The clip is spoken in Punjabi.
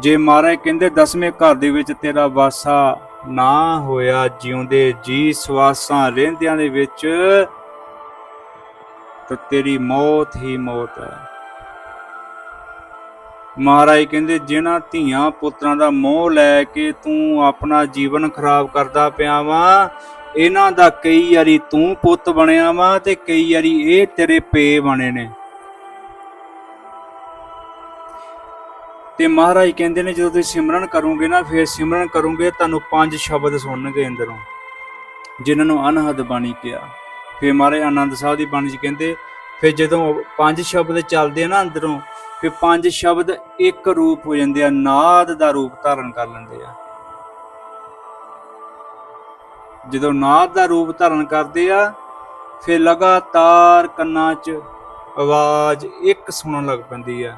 ਜੇ ਮਹਾਰਾਜ ਕਹਿੰਦੇ ਦਸਵੇਂ ਘਰ ਦੇ ਵਿੱਚ ਤੇਰਾ ਵਾਸਾ ਨਾ ਹੋਇਆ, ਜਿਉਂਦੇ ਜੀ ਸਵਾਸਾਂ ਰਹਿੰਦਿਆਂ ਦੇ ਵਿੱਚ ਤਾਂ ਤੇਰੀ ਮੌਤ ਹੀ ਮੌਤ ਹੈ। ਮਹਾਰਾਜ ਕਹਿੰਦੇ, ਜਿਨ੍ਹਾਂ ਧੀਆਂ ਪੁੱਤਰਾਂ ਦਾ ਮੋਹ ਲੈ ਕੇ ਤੂੰ ਆਪਣਾ ਜੀਵਨ ਖਰਾਬ ਕਰਦਾ ਪਿਆ ਵਾ, ਇਹਨਾਂ ਦਾ ਕਈ ਵਾਰੀ ਤੂੰ ਪੁੱਤ ਬਣਿਆ ਵਾ ਤੇ ਕਈ ਵਾਰੀ ਇਹ ਤੇਰੇ ਪੇ ਬਣੇ ਨੇ। ਤੇ ਮਹਾਰਾਜ ਕਹਿੰਦੇ ਨੇ ਜਦੋਂ ਤੁਸੀਂ ਸਿਮਰਨ ਕਰੋਗੇ ਨਾ, ਫਿਰ ਸਿਮਰਨ ਕਰੋਗੇ, ਤੁਹਾਨੂੰ ਪੰਜ ਸ਼ਬਦ ਸੁਣਨਗੇ ਅੰਦਰੋਂ। ਜਿਨ੍ਹਾਂ ਨੂੰ ਅਨਹਦ ਬਾਣੀ ਕਿਹਾ। ਫਿਰ ਮਹਾਰਾਜ ਆਨੰਦ ਸਾਹਿਬ ਦੀ ਬਾਣੀ 'ਚ ਕਹਿੰਦੇ, ਫਿਰ ਜਦੋਂ ਪੰਜ ਸ਼ਬਦ ਚੱਲਦੇ ਆ ਨਾ ਅੰਦਰੋਂ, ਫਿਰ ਪੰਜ ਸ਼ਬਦ ਇੱਕ ਰੂਪ ਹੋ ਜਾਂਦੇ ਆ, ਨਾਦ ਦਾ ਰੂਪ ਧਾਰਨ ਕਰ ਲੈਂਦੇ ਆ। ਜਦੋਂ ਨਾਦ ਦਾ ਰੂਪ ਧਾਰਨ ਕਰਦੇ ਆ, ਫਿਰ ਲਗਾਤਾਰ ਕੰਨਾਂ 'ਚ ਆਵਾਜ਼ ਇੱਕ ਸੁਣਨ ਲੱਗ ਪੈਂਦੀ ਆ।